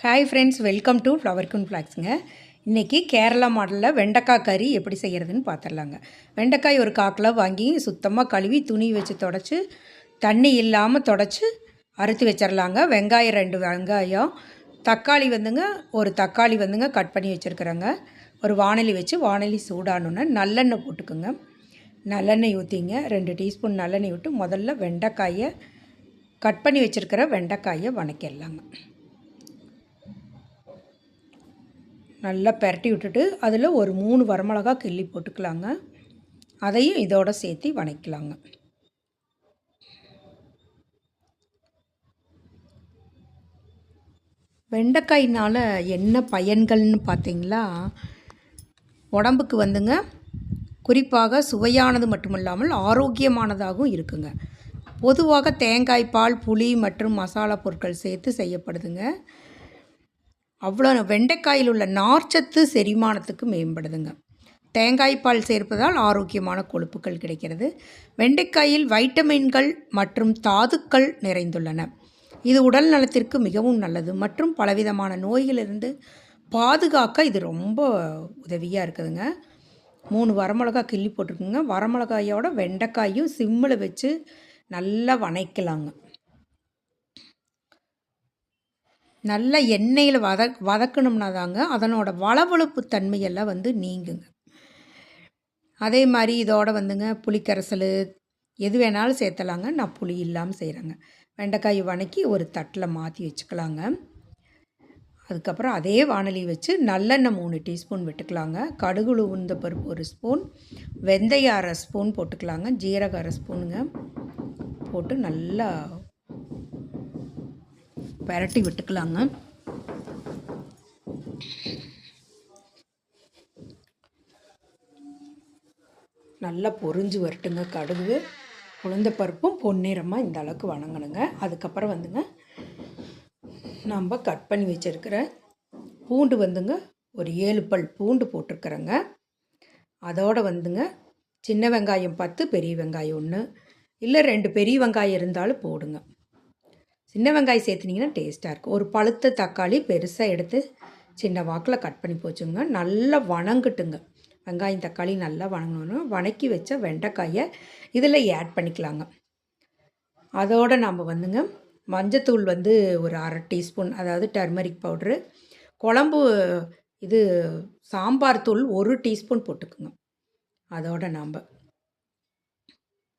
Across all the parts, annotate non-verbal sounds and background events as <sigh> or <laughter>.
Hi friends welcome to flower குன் ஃப்ளாக்ஸுங்க இன்றைக்கி கேரளா மாடலில் வெண்டைக்காய் கறி எப்படி செய்கிறதுன்னு பார்த்துடலாங்க வெண்டைக்காய் ஒரு காக்கில் வாங்கி சுத்தமாக கழுவி துணி வச்சு தொடச்சி தண்ணி இல்லாமல் தொடச்சி அறுத்து வச்சிடலாங்க வெங்காயம் ரெண்டு வெங்காயம் தக்காளி வந்துங்க ஒரு தக்காளி வந்துங்க கட் பண்ணி வச்சுருக்குறேங்க. ஒரு வாணலி வச்சு வாணலி சூடானோன்னே நல்லெண்ணெய் போட்டுக்குங்க. நல்லெண்ணெய் ஊற்றிங்க ரெண்டு டீஸ்பூன் நல்லெண்ணெய் விட்டு முதல்ல வெண்டைக்காயை கட் பண்ணி வச்சுருக்கிற வெண்டைக்காயை வணக்கிடலாங்க. நல்லா பெரட்டி விட்டுட்டு அதில் ஒரு மூணு வரமிளகா கிள்ளி போட்டுக்கலாங்க. அதையும் இதோட சேர்த்து வணக்கலாங்க. வெண்டைக்காயினால் என்ன பயன்கள்னு பார்த்தீங்களா? உடம்புக்கு வந்துங்க குறிப்பாக சுவையானது மட்டுமில்லாமல் ஆரோக்கியமானதாகவும் இருக்குங்க. பொதுவாக தேங்காய் பால் புளி மற்றும் மசாலா பொருட்கள் சேர்த்து செய்யப்படுதுங்க. அவ்வளோ வெண்டைக்காயில் உள்ள நார்ச்சத்து செரிமானத்துக்கு மேம்படுதுங்க. தேங்காய் பால் சேர்ப்பதால் ஆரோக்கியமான கொழுப்புகள் கிடைக்கிறது. வெண்டைக்காயில் வைட்டமின்கள் மற்றும் தாதுக்கள் நிறைந்துள்ளன. இது உடல் நலத்திற்கு மிகவும் நல்லது மற்றும் பலவிதமான நோய்களிலிருந்து பாதுகாக்க இது ரொம்ப உதவியாக இருக்குதுங்க. மூணு வரமிளகா கிள்ளி போட்டிருக்குங்க. வரமிளகாயோட வெண்டைக்காயும் சிம்மில் வச்சு நல்லா வணைக்கலாங்க. நல்ல எண்ணெயில் வத வதக்கணும்னா தாங்க அதனோட வளவழுப்பு தன்மையெல்லாம் வந்து நீங்குங்க. அதே மாதிரி இதோட வந்துங்க புளிக்கரைசல் எது வேணாலும் சேர்த்தலாங்க. நான் புளி இல்லாமல் செய்கிறேங்க வெண்டைக்காய் வணக்கி ஒரு தட்டில் மாற்றி வச்சுக்கலாங்க. அதுக்கப்புறம் அதே வானலி வச்சு நல்லெண்ணெய் மூணு டீஸ்பூன் விட்டுக்கலாங்க. கடுகுழு உளுந்த பருப்பு ஒரு ஸ்பூன் வெந்தயம் அரை ஸ்பூன் போட்டுக்கலாங்க. ஜீரகம் அரை ஸ்பூனுங்க. போட்டு நல்லா பெரட்டி விட்டுக்கலாங்க நல்லா பொறிஞ்சு வரட்டுங்க கடுகு உளுந்த பருப்பும் பொன்னிறமாக இந்த அளவுக்கு வணங்கணுங்க அதுக்கப்புறம் வந்துங்க நம்ம கட் பண்ணி வச்சுருக்கிற பூண்டு வந்துங்க ஒரு ஏழு பல் பூண்டு போட்டிருக்கிறேங்க அதோடு வந்துங்க சின்ன வெங்காயம் பத்து பெரிய வெங்காயம் ஒன்று இல்லை ரெண்டு பெரிய வெங்காயம் இருந்தாலும் போடுங்க சின்ன வெங்காயம் சேர்த்துனிங்கன்னா டேஸ்ட்டாக இருக்கும். ஒரு பழுத்த தக்காளி பெருசாக எடுத்து சின்ன வாக்கில் கட் பண்ணி போச்சுங்க. நல்லா வணங்கட்டுங்க. வெங்காயம் தக்காளி நல்லா வணங்கணும் வணக்கி வச்ச வெண்டைக்காயை இதில் ஆட் பண்ணிக்கலாங்க. அதோடு நம்ம வந்துங்க மஞ்சத்தூள் வந்து ஒரு அரை டீஸ்பூன் அதாவது டர்மரிக் பவுட்ரு குழம்பு இது சாம்பார் தூள் ஒரு டீஸ்பூன் போட்டுக்குங்க. அதோடு நாம்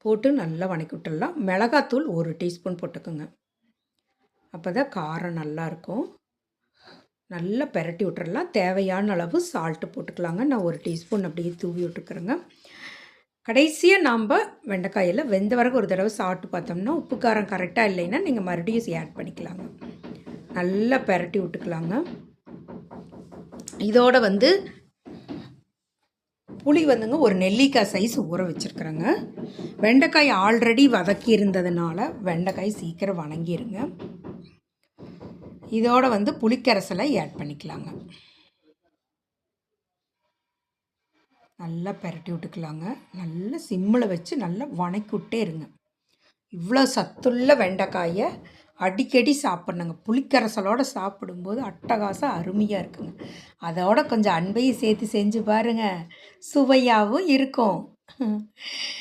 போட்டு நல்லா வணக்கி விட்டுடலாம். மிளகாத்தூள் ஒரு டீஸ்பூன் போட்டுக்குங்க. அப்போ தான் காரம் நல்லாயிருக்கும் நல்லா பெரட்டி விட்டுறலாம். தேவையான அளவு சால்ட்டு போட்டுக்கலாங்க. நான் ஒரு டீஸ்பூன் அப்படியே தூவி விட்டுருக்குறேங்க கடைசியாக நாம் வெண்டைக்காயில் வெந்த வரைக்கும் ஒரு தடவை சாப்பிட்டு பார்த்தோம்னா உப்பு காரம் கரெக்டாக இல்லைன்னா நீங்கள் மறுபடியும் ஆட் பண்ணிக்கலாங்க. நல்லா பெரட்டி விட்டுக்கலாங்க. இதோட வந்து புளி வந்துங்க ஒரு நெல்லிக்காய் சைஸ் ஊற வச்சுருக்குறேங்க. வெண்டைக்காய் ஆல்ரெடி வதக்கி இருந்ததுனால வெண்டைக்காய் சீக்கிரம் வணங்கிருங்க. இதோடு வந்து புளிக்கரசலை ஆட் பண்ணிக்கலாங்க. நல்லா பெரட்டி விட்டுக்கலாங்க. நல்லா சிம்மில் வச்சு நல்லா வணக்கி விட்டே இருங்க. இவ்வளோ சத்துள்ள வெண்டைக்காயை அடிக்கடி சாப்பிட்ணுங்க. புளிக்கரசலோடு சாப்பிடும்போது அட்டகாசம் அருமையாக இருக்குங்க. அதோட கொஞ்சம் அன்பையும் சேர்த்து செஞ்சு பாருங்கள் சுவையாகவும் இருக்கும். <laughs>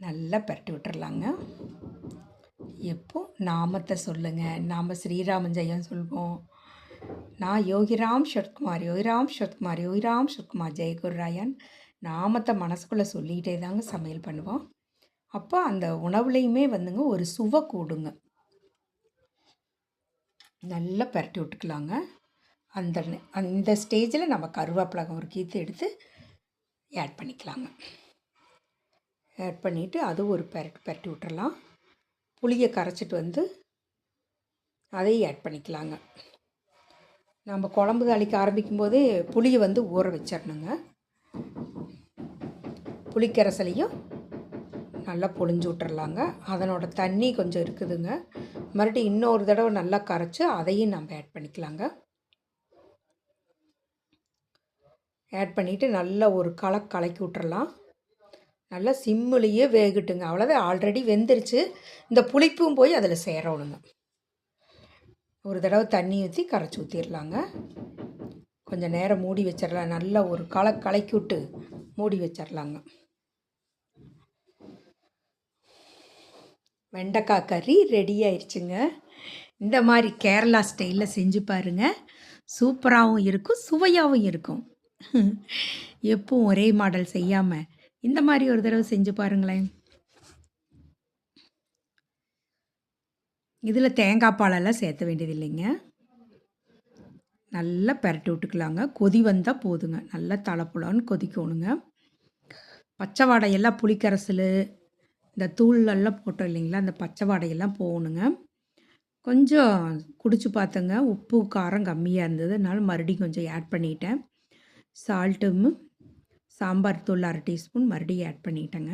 நல்லா பரட்டி விட்டுறலாங்க. எப்போ நாமத்தை சொல்லுங்கள் நாம் ஸ்ரீராமன் ஜெயம் சொல்வோம். நான் யோகிராம் ஷத்குமார் யோகிராம் ஷத்குமார் யோகிராம் ஷத்குமார் ஜெயகுர்ராயன் நாமத்தை மனசுக்குள்ளே சொல்லிக்கிட்டே தாங்க சமையல் பண்ணுவோம். அப்போ அந்த உணவுலையுமே வந்துங்க ஒரு சுவை கூடுங்க. நல்லா பரட்டி விட்டுக்கலாங்க. அந்த அந்த ஸ்டேஜில் நம்ம கருவேப்பிலகம் ஒரு கீத்து எடுத்து ஆட் பண்ணிக்கலாங்க. ஆட் பண்ணிவிட்டு அது ஒரு பெரட்டு பரட்டி விட்டுறலாம். புளியை கரைச்சிட்டு வந்து அதையும் ஆட் பண்ணிக்கலாங்க. நம்ம குழம்பு தாளிக்க ஆரம்பிக்கும் போதே புளியை வந்து ஊற வச்சிடணுங்க புளிக்கரைசலையும் நல்லா பொழிஞ்சு விட்டுறலாங்க அதனோட தண்ணி கொஞ்சம் இருக்குதுங்க. மறுபடியும் இன்னொரு தடவை நல்லா கரைச்சி அதையும் நம்ம ஆட் பண்ணிக்கலாங்க. ஆட் பண்ணிவிட்டு நல்லா ஒரு களை கலக்கி விட்டுறலாம் நல்லா சிம்மிலேயே வேகட்டுங்க. அவ்வளோதான் ஆல்ரெடி வெந்துருச்சு. இந்த புளிப்பும் போய் அதில் சேரணுங்க. ஒரு தடவை தண்ணி ஊற்றி கரைச்சி ஊற்றிடலாங்க கொஞ்சம் நேரம் மூடி வச்சிடலாம் நல்லா ஒரு களை கலக்கி விட்டு மூடி வச்சிடலாங்க வெண்டைக்காய் கறி ரெடி ஆயிடுச்சுங்க இந்த மாதிரி கேரளா ஸ்டைலில் செஞ்சு பாருங்கள் சூப்பராகவும் இருக்கும் சுவையாகவும் இருக்கும். <laughs> எப்பவும் ஒரே மாடல் செய்யாமல் இந்த மாதிரி ஒரு தடவை செஞ்சு பாருங்களேன். இதில் தேங்காய் பாலெல்லாம் சேர்த்த வேண்டியது இல்லைங்க நல்லா பரட்டி விட்டுக்கலாங்க. கொதி வந்தால் போதுங்க. நல்லா தலைப்புலான்னு கொதிக்கணுங்க. பச்சை வாடையெல்லாம் புளிக்கரசல் இந்த தூளெல்லாம் போட்டோம் இல்லைங்களா அந்த பச்சை வாடையெல்லாம் போகணுங்க. கொஞ்சம் குடிச்சு பார்த்தேங்க உப்பு காரம் கம்மியாக இருந்தது. அதனால் மறுபடியும் கொஞ்சம் ஆட் பண்ணிட்டேன். சால்ட்டும் சாம்பார் தூள் அரை டீஸ்பூன் மறுபடியும் ஆட் பண்ணிட்டேங்க.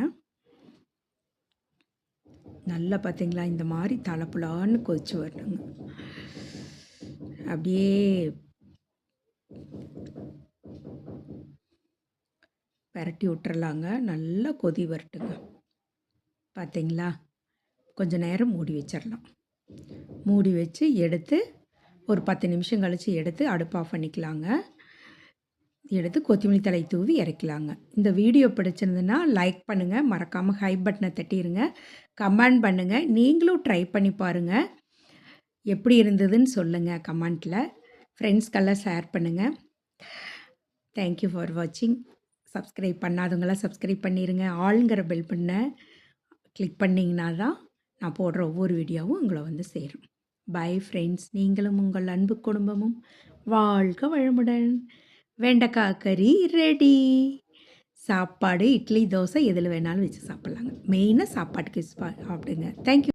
நல்லா பார்த்தீங்களா இந்த மாதிரி தலைப்புலான்னு கொதிச்சு வரணுங்க. அப்படியே பரட்டி விட்டுறலாங்க. நல்லா கொதி வரட்டுங்க. பார்த்தீங்களா கொஞ்ச நேரம் மூடி வச்சிடலாம் மூடி வச்சு எடுத்து ஒரு பத்து நிமிஷம் கழித்து எடுத்து அடுப்பு ஆஃப் பண்ணிக்கலாங்க. எடுத்து கொத்தமல்லி தலை தூவி இறக்கலாங்க. இந்த வீடியோ பிடிச்சிருந்ததுன்னா லைக் பண்ணுங்கள் மறக்காமல் ஹை பட்டனை தட்டிடுங்க கமெண்ட் பண்ணுங்கள் நீங்களும் ட்ரை பண்ணி பாருங்கள் எப்படி இருந்ததுன்னு சொல்லுங்கள் கமெண்ட்டில் ஃப்ரெண்ட்ஸ்க்கெல்லாம் ஷேர் பண்ணுங்கள் தேங்க்யூ ஃபார் வாட்சிங் சப்ஸ்கிரைப் பண்ணாதவங்களாம் சப்ஸ்கிரைப் பண்ணிடுங்க ஆளுங்கிற பெல் பண்ண கிளிக் பண்ணிங்கன்னா தான் நான் போடுற ஒவ்வொரு வீடியோவும் உங்களை வந்து சேரும். பை ஃப்ரெண்ட்ஸ் நீங்களும் உங்கள் அன்பு குடும்பமும் வாழ்க வளமுடன். வெண்டைக்காய் கறி ரெடி சாப்பாடு இட்லி தோசை எதில் வேணாலும் வச்சு சாப்பிட்லாங்க. மெயினாக சாப்பாட்டுக்கு சாப்பிடுங்க. தேங்க்யூ